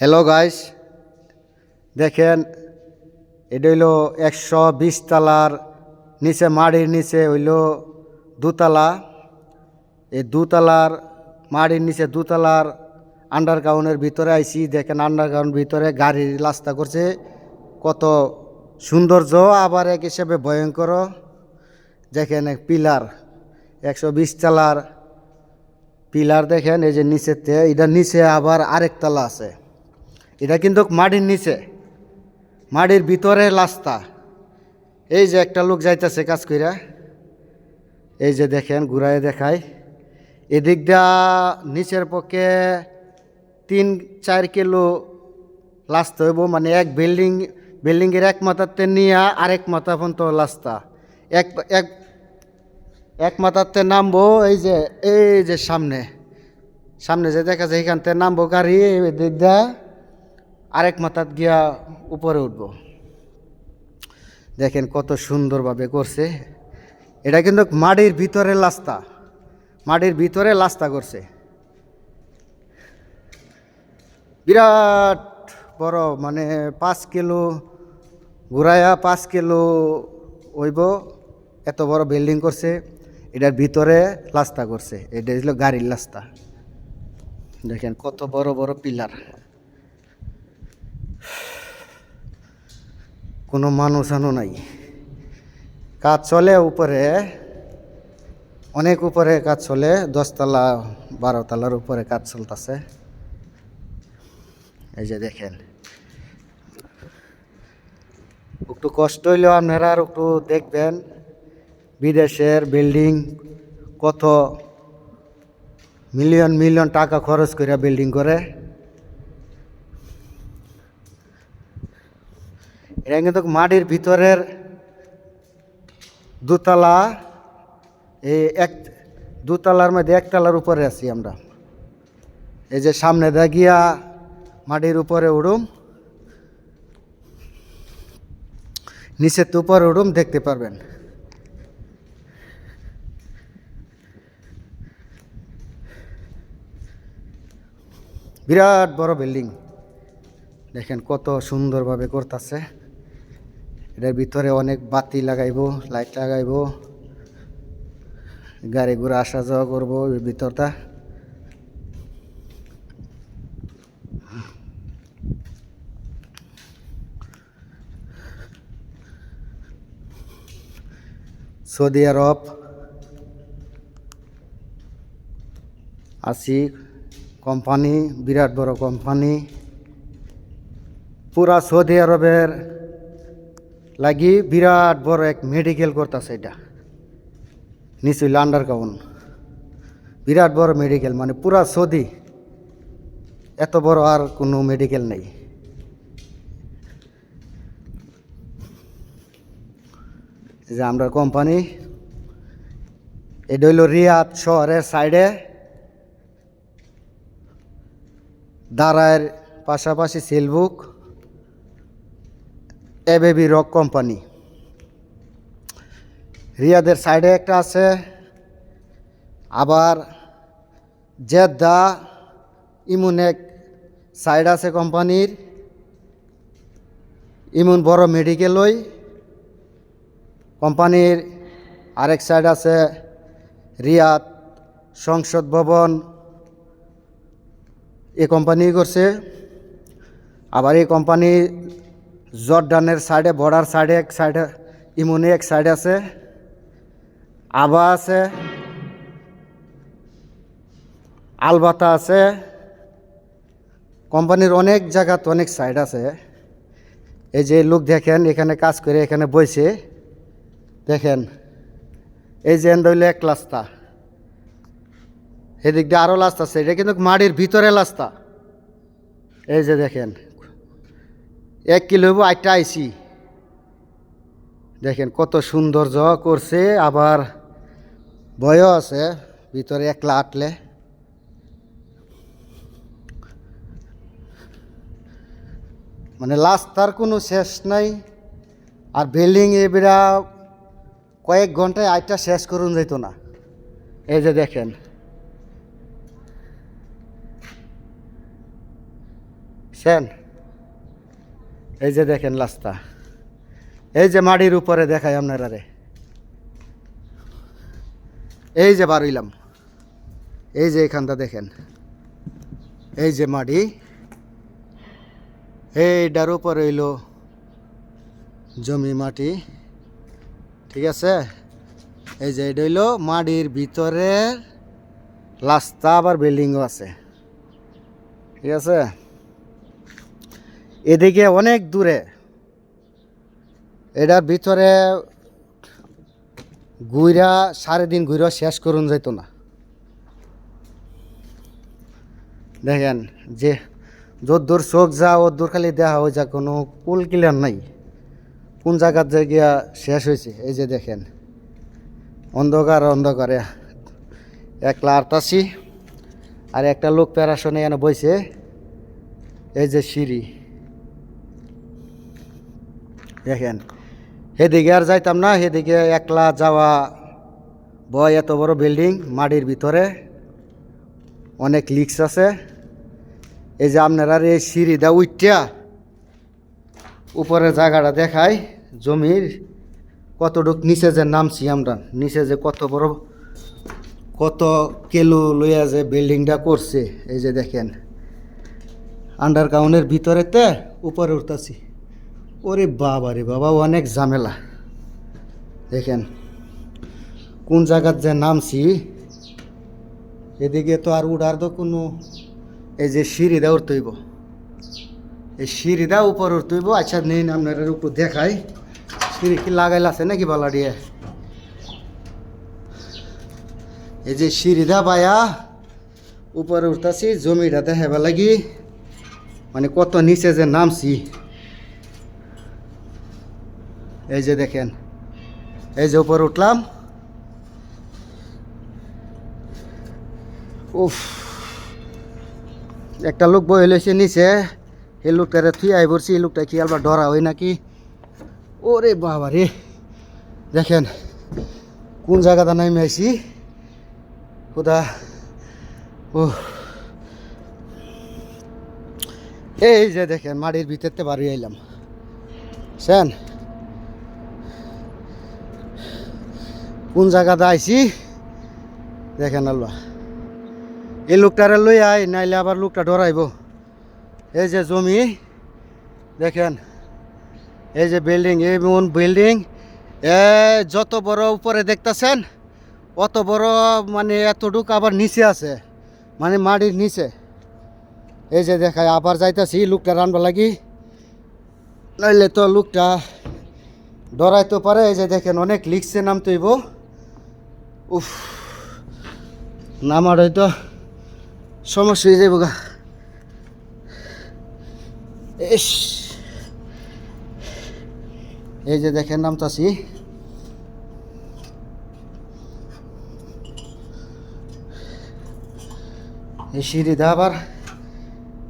Hello guys দেখেন, এটা হইল একশো বিশ তালার নিচে, মাড়ির নিচে হইল দুতলা। এই দুতলার, মাড়ির নিচে দুতলার আন্ডারগ্রাউন্ডের ভিতরে আইছি। দেখেন আন্ডারগ্রাউন্ড ভিতরে গাড়ির রাস্তা করছে। কত সৌন্দর্য, আবার এক হিসেবে ভয়ঙ্কর। দেখেন, এক পিলার, একশো বিশ তালার পিলার দেখেন, এই যে নিচেতে, এটা নিচে আবার আরেক তলা আছে। এটা কিন্তু মাটির নিচে। মাটির ভিতরে রাস্তা। এই যে একটা লোক যাইতেছে কাজ কইরা, এই যে দেখেন ঘুরায় দেখায় এদিক দিয়া নিচের পক্ষে তিন, চার কিলো লাস্ত হইব মানে এক বিল্ডিং, বিল্ডিংয়ের এক মাথাতে নিয়ে আরেক মাথা পর্যন্ত লাস্তা এক এক এক মাথাতে নামবো, এই যে এই যে সামনে। সামনে যে দেখা যায়, এখান থেকে নামবো গাড়ি দিক দিয়া। আরেক মাথাত গিয়া উপরে উঠব। দেখেন কত সুন্দরভাবে করছে। এটা কিন্তু মাটির ভিতরে লাস্তা মাটির ভিতরে লাস্তা করছে। বিরাট বড় মানে পাঁচ কিলো ঘুরাইয়া পাঁচ কিলো হইব। এত বড় বিল্ডিং করছে। এটার ভিতরে লাস্তা করছে। এটা ছিল গাড়ির লাস্তা দেখেন কত বড় বড় পিলার। কোনো মানুষ আনো নাই। কাজ চলে উপরে, অনেক উপরে কাজ চলে, দশতলা বারো তলার উপরে কাজ চলতেছে। এই যে দেখেন। একটু কষ্ট হইলেও আপনারা আর একটু দেখবেন, বিদেশের বিল্ডিং কত মিলিয়ন মিলিয়ন টাকা খরচ করে বিল্ডিং করে। এটা কিন্তু মাটির ভিতরের দুতলা। এই এক দুতলার মধ্যে একতলার উপরে আছি আমরা। এই যে সামনে গিয়া মাটির উপরে উড়ুম। নিচের তো উপরে উড়ুম, দেখতে পারবেন। বিরাট বড় বিল্ডিং। দেখেন কত সুন্দরভাবে করতেছে। এটার ভিতরে অনেক বাতি লাগাইব লাইট লাগাইব। গাড়ি ঘোড়া আসা যাওয়া করব ভিতরটা। সৌদি আরব আছি কোম্পানি, বিরাট বড় কোম্পানি। পুরা সৌদি আরবের লাগি বিরাট বড় এক মেডিকেল করতেছে এটা। নিচে আন্ডার গ্রাউন্ড বিরাট বড় মেডিকেল মানে পুরা সৌদি। এত বড় আর কোনো মেডিকেল নেই। যে আমরা কোম্পানি এটা হইল রিয়াদ শহরের সাইডে দাঁড়ায়ের পাশাপাশি সিলবুক এবেবি রক কোম্পানি। রিয়াদের সাইডে একটা আছে। আবার জেদ্দা ইমুন এক সাইড আছে কোম্পানির। ইমুন বড় মেডিকেল ওই কোম্পানির আরেক সাইড আছে রিয়াদ সংসদ ভবন। এই কোম্পানি করছে। আবার এই কোম্পানি জর্ডানের সাইডে, বর্ডার সাইডে, এক সাইডে, ইমুনে এক সাইড আছে, আবা আছে, আলবাতা আছে, কোম্পানির অনেক জায়গাতে অনেক সাইড আছে। এই যে লোক দেখেন, এখানে কাজ করে, এখানে বইছে। দেখেন, এই যে এন্ড এক রাস্তা। এদিক দিয়ে আরও রাস্তা আছে, এটা কিন্তু মাটির ভিতরে রাস্তা। এই যে দেখেন এক কিলো হইব আটটা আইসি দেখেন কত সৌন্দর্য করছে, আবার ভয়ও আছে, ভিতরে একলা আটলে। মানে রাস্তার কোনো শেষ নাই, আর বিল্ডিং এবারা কয়েক ঘন্টায় আইটা শেষ করুন যেত না। এই যে দেখেন। সেন? এই যে দেখেন রাস্তা। এই যে মাটির উপরে দেখায় আপনারা রে এই যে বারইলাম এই যে এখানটা দেখেন। এই যে মাটি। এইটার উপরে হইল জমি মাটি। ঠিক আছে? এই যে এটা হইল মাটির ভিতরে রাস্তা, আবার বিল্ডিংও আছে। ঠিক আছে? এদিকে অনেক দূরে। এটার ভিতরে ঘুরা সাড়ে দিন ঘুরা শেষ করুন যাইতো না। দেখেন যে যদ্দূর চোখ যা ওদ্দূর খালি দেখা হয়ে যা কোনো কুল কিলার নাই। কোন জায়গার জায়গা শেষ হয়েছে, এই যে দেখেন। অন্ধকার, অন্ধকারে। একলা আরতাছি, আর একটা লোক প্যারাশনে এনে বইছে, এই যে সিঁড়ি। দেখেন, সেদিকে আর যাইতাম না, সেদিকে একলা যাওয়া, বয় এত বড় বিল্ডিং মাটির ভিতরে অনেক লিক্স আছে। এই যে আপনারা এই সিঁড়িটা উইটিয়া উপরে জায়গাটা দেখায় জমির কতটুক, নিচে যে নামছি আমরা, নিচে যে কত বড়, কত কেলো লইয়া যে বিল্ডিংটা করছে, এই যে দেখেন আন্ডারগ্রাউন্ডের ভিতরেতে উপরে উঠতেছি। ওরে বাবা রে বাবা, অনেক ঝামেলা। দেখেন, কোন জায়গার যে নামছি, এদিকে তো আর উড়ার তো কোনো, এই যে সিঁড়িটা উঠতেইব এই সিঁড়িটা উপর উঠতেইব আচ্ছা নিন আপনার একটু দেখাই। সিঁড়ি কি লাগাইল আছে নাকি বালা দিয়ে এই যে সিঁড়িটা পায়া, উপরে উঠতেছি, জমিটা দেখাবার লাগি মানে কত নিচে যে নামছি। এই যে দেখেন, এই যে উপরে উঠলাম। উফ, একটা লোক বই লইছে নিচে, এই লোকটারে থুই আই পড়ছি, এই লোকটা কি আবার ডরা হয় নাকি? ওরে বাবা রে। দেখেন, কোন জায়গাটা নামি আইছি? খুদা। ও এই যে দেখেন মাটির ভিতরতে বাড়ি আইলাম। সেন কোন জায়গাতে আইছি? দেখেন আল্লাহ। এই লোকটারে লই আই নাইলে আবার লোকটা ডরাইব। এই যে জমি, দেখেন। এই যে বিল্ডিং এই মন বিল্ডিং এ, যত বড় উপরে দেখতেছেন, অত বড় মানে এতটুক আবার নিচে আছে। মানে মাটির নিচে। এই যে দেখায় আবার যাইতাছি, লোকটা রানবা লাগি। নাইলে তো লোকটা ডরাইতে পারে। এই যে দেখেন, অনেক লিখছে, নাম তৈব। উফ নামার হয়তো সমস্যা হয়ে যাব গা। ইস। এই যে দেখেন, নামতাছি। এই সিঁড়িটা আবার,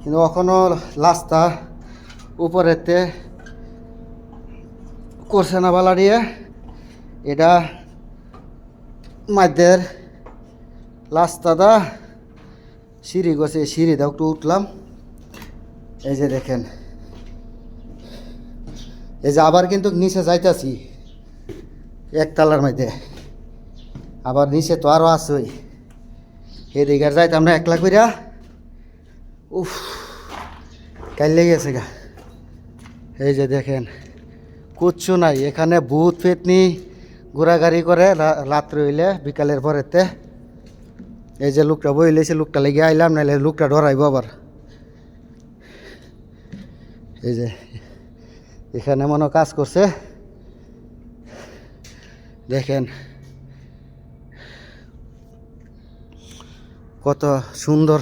কিন্তু এখনও রাস্তা উপরেতে করছে না বালা দিয়ে এটা মাধ্যের রাস্তাটা সিঁড়ি গেছে সিঁড়িটা একটু উঠলাম। এই যে দেখেন। এই যে আবার কিন্তু নিচে যাইতাছি একতলার মধ্যে। আবার নিচে তো আরও আছে এদিকে যাইতাম না, একলা কইরা। উফ কাল লেগে গেছে গা। এই যে দেখেন, কিচ্ছু নাই, এখানে ভূত পেতনি ঘোরাঘাড়ি করে রা- রাত্রে হইলে বিকালের পরেতে এই যে লোকটা বইলেছে লোকটা লেগে আইলাম নাহলে লোকটা ডরাইব আবার। এই যে এখানে মনে কাজ করছে। দেখেন কত সুন্দর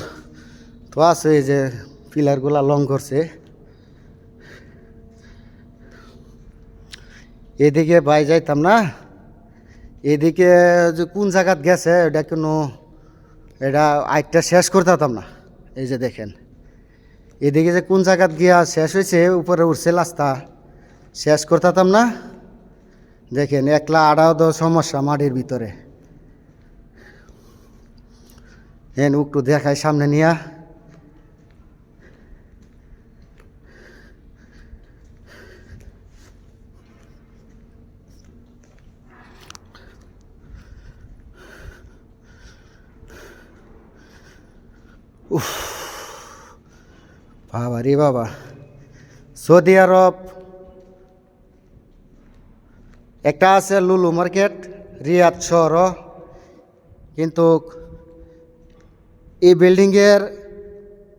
তো আছে এই যে পিলারগুলা লং করছে। এদিকে বাই যাইতাম না। এদিকে যে কোন জায়গাত গেছে, এটা কোনো, এটা আইটটা শেষ করতে পারতাম না। এই যে দেখেন, এদিকে যে কোন জায়গাত গিয়া শেষ হয়েছে উপরে উঠছে রাস্তা, শেষ করতে পারতাম না। দেখেন, একলা আড়াও তো সমস্যা মাটির ভিতরে। হ্যাঁ একটু দেখায় সামনে নিয়া। উফ। বাবা রে বাবা। Saudi Arab. একটা আছে লুলু মার্কেট, রিয়াদ শহর। কিন্তু এই বিল্ডিংয়ের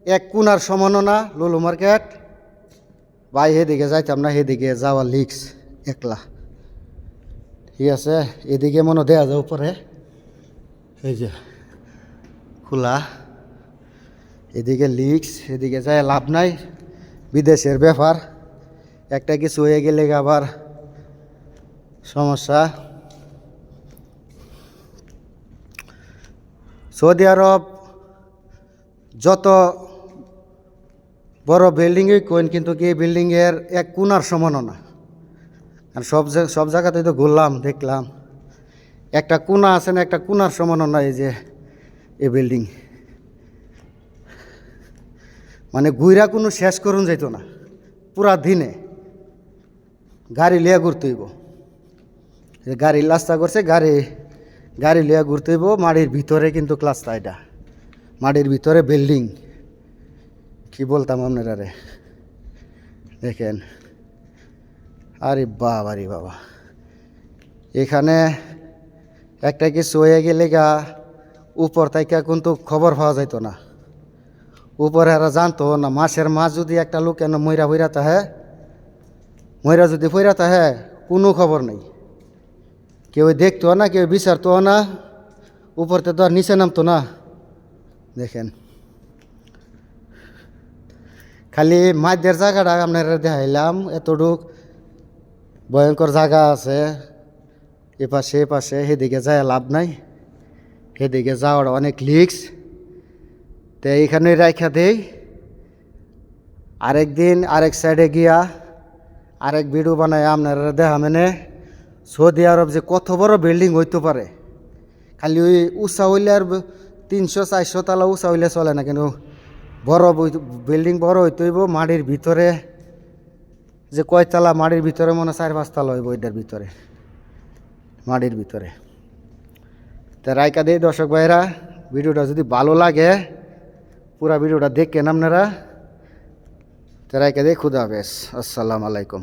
এক কোনার সমানও না লুলু মার্কেট। ভাই সেদিকে যাইতাম না সেদিকে যাওয়ার লিক্স একলা। ঠিক আছে, এদিকে মনে দেয়া যায় উপরে। এই যে, খোলা। এদিকে লিক্স এদিকে যায় লাভ নাই, বিদেশের ব্যাপার। একটা কিছু হয়ে গেলে আবার সমস্যা। সৌদি আরব যত বড় বিল্ডিংই কোন, কিন্তু কি বিল্ডিংয়ের এক কোনার সমানও না। আর সব সব জায়গাতেই তো ঘুরলাম, দেখলাম। একটা কোনা আছে না, একটা কোনার সমানও না এই যে, এই বিল্ডিং মানে গুইরা কোনো শেষ করুন যাইতো না। পুরা দিনে গাড়ি লিয়া ঘুরতে হইব। গাড়ি রাস্তা করছে, গাড়ি গাড়ি লিয়া ঘুরতে হইব। মাটির ভিতরে কিন্তু ক্লাসটা এটা। মাটির ভিতরে বিল্ডিং কি বলতাম আপনারা রে? দেখেন। আরে বাবা রে বাবা। এখানে একটা কিছু হয়ে গেলে গা, উপর থেকে কিন্তু খবর পাওয়া যাইতো না। উপরে জানতো, না মাসের মাছ যদি একটা লোক কেন ময়রা হইরা তাহে ময়রা যদি ফইরা তাহে কোনো খবর নেই। কেউ দেখতো না, কেউ বিচারতো না উপরতে তো আর নিচে নামতো না। দেখেন। খালি মাঝের জায়গাটা আপনারা দেখাইলাম, এতটুক ভয়ঙ্কর জায়গা আছে। এপাশে এপাশে, সেদিকে যায় লাভ নাই। সেদিকে যাওয়ার অনেক লিক্স তো এইখানে রাখা দেই। আরেক দিন আরেক সাইডে গিয়া আরেক ভিডিও বানায় আপনারা দেখা মানে। সৌদি আরব যে কত বড় বিল্ডিং হইতে পারে। খালি ওই উষা হইলে আর তিনশো চারশো তালা উষা হইলে চলে না, কিন্তু বড় বিল্ডিং বড় হইতে হইব মাটির ভিতরে। যে কয়তলা মাটির ভিতরে মনে চার পাঁচতলা হইব এটার ভিতরে, মাটির ভিতরে। তা রায়কা দেই দর্শক ভাইরা ভিডিওটা যদি ভালো লাগে পুরা ভিডিওটা দেখেন আপনারা। তা রায়কা দেই খুদা হাফেজ। আসসালামু আলাইকুম।